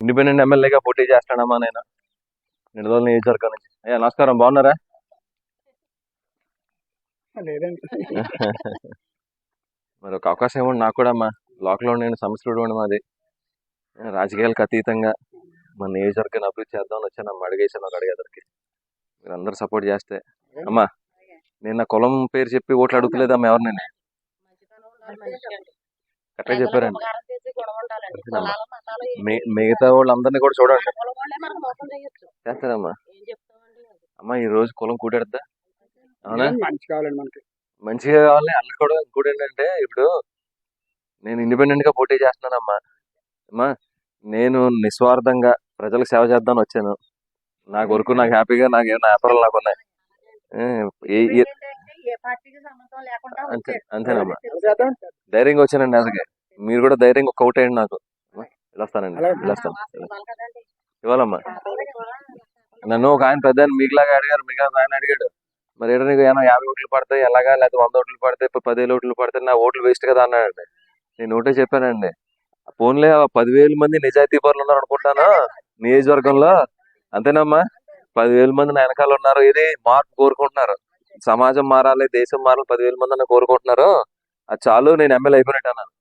Independent ఎమ్మెల్యేగా పోటీ చేస్తానమ్మా నేను నిడదల నియోజకవర్గం నుంచి. అయ్యా నమస్కారం. బాగున్నారా? మరి ఒక అవకాశం ఇవ్వండి నాకు కూడా అమ్మా. బ్లాక్లో నేను సమస్యలు ఇవ్వండి మాది. రాజకీయాలకు అతీతంగా మన నియోజకవర్గాన్ని అభివృద్ధి చేద్దామని వచ్చాను అమ్మ. అడిగేసాను ఒక అడిగేదరికి మీరు అందరు సపోర్ట్ చేస్తే. అమ్మా నేను నా కులం పేరు చెప్పి ఓట్లు అడుగుతలేదమ్మా ఎవరు నేను కరెక్ట్గా చెప్పారండి. మిగతా వాళ్ళందరినీ కూడా చూడండి చేస్తారమ్మా. అమ్మా ఈ రోజు కులం కూడెడద్దా? అవునా? మంచి కావాలండి మనకి. మంచిగా కావాలి అల్ల కూడా ఇంకోటి ఏంటంటే ఇప్పుడు నేను ఇండిపెండెంట్గా పోటీ చేస్తున్నానమ్మా. అమ్మా నేను నిస్వార్థంగా ప్రజలకు సేవ చేద్దామని వచ్చాను. నా కొరకు నాకు హ్యాపీగా నాకు ఏమైనా వ్యాపారాలు నాకు ఉన్నాయి. అంతేనమ్మా. ధైర్యంగా వచ్చానండి అసలు మీరు కూడా ధైర్యంగా ఒక అవుట్ అయ్యండి నాకు. వెళ్ళొస్తానండి. వెళ్ళొస్తాను. ఇవ్వాలమ్మా. నన్ను ఒక ఆయన పెద్ద మీకులాగా అడిగారు. మీకు ఆయన అడిగాడు. మరి ఏంటో నీకు ఏమైనా యాభై ఓట్లు పడతాయి ఎలాగా? లేకపోతే వంద ఓట్లు పడతాయి ఇప్పుడు పదివేలు ఓట్లు పడతాయి నా ఓట్లు వేస్ట్ కదా అన్నాడండి. నేను ఒకటే చెప్పానండి. ఫోన్లే పదివేల మంది నిజాయితీ పరులు ఉన్నారు అనుకుంటాను? నియోజకవర్గంలో. అంతేనమ్మా. పదివేల మంది నా వెనకాల ఉన్నారు. ఇది మార్పు కోరుకుంటున్నారు. సమాజం మారాలి దేశం మారాలి పదివేల మంది అన్న కోరుకుంటున్నారు. అది చాలు నేను ఎమ్మెల్యే అయిపోయినట్టు అన్నాను.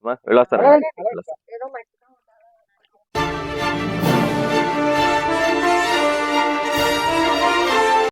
అమ్మా, వెళ్ళొస్తాను. ఏదో